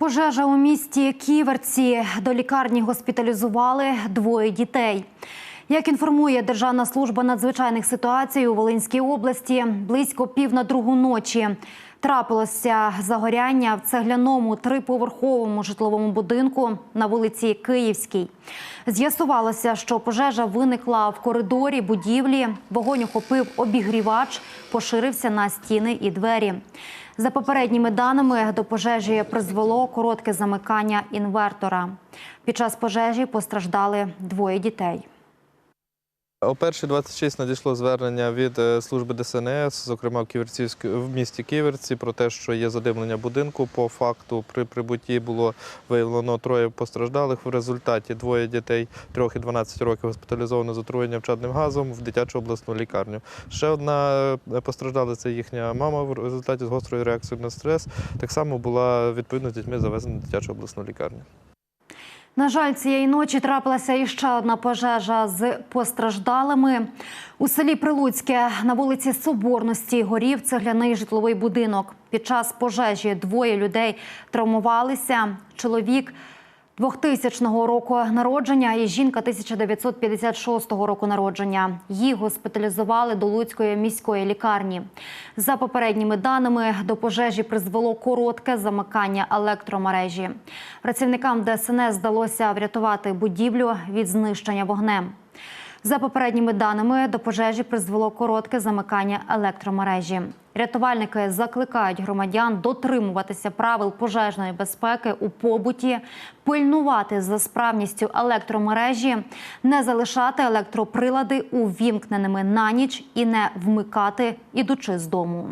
Пожежа у місті Ківерці до лікарні госпіталізували двоє дітей. Як інформує Державна служба надзвичайних ситуацій у Волинській області, близько пів на другу ночі трапилося загоряння в цегляному триповерховому житловому будинку на вулиці Київській. З'ясувалося, що пожежа виникла в коридорі будівлі. Вогонь охопив обігрівач, поширився на стіни і двері. За попередніми даними, до пожежі призвело коротке замикання інвертора. Під час пожежі постраждали двоє дітей. О першій 26 надійшло звернення від е, служби ДСНС, зокрема в в місті Ківерці, про те, що є задимлення будинку. По факту при прибутті було виявлено троє постраждалих. В результаті двоє дітей 3 і 12 років госпіталізовано з отруєнням чадним газом в дитячу обласну лікарню. Ще одна е, постраждала це їхня мама в результаті з гострою реакцією на стрес. Так само була відповідно з дітьми завезена в дитячу обласну лікарню. На жаль, цієї ночі трапилася іще одна пожежа з постраждалими. У селі Прилуцьке на вулиці Соборності горів цегляний житловий будинок. Під час пожежі двоє людей травмувалися. Чоловік 2000 року народження і жінка 1956 року народження. Їх госпіталізували до Луцької міської лікарні. За попередніми даними, до пожежі призвело коротке замикання електромережі. Працівникам ДСНС вдалося врятувати будівлю від знищення вогнем. За попередніми даними, до пожежі призвело коротке замикання електромережі. Рятувальники закликають громадян дотримуватися правил пожежної безпеки у побуті, пильнувати за справністю електромережі, не залишати електроприлади увімкненими на ніч і не вмикати, ідучи з дому.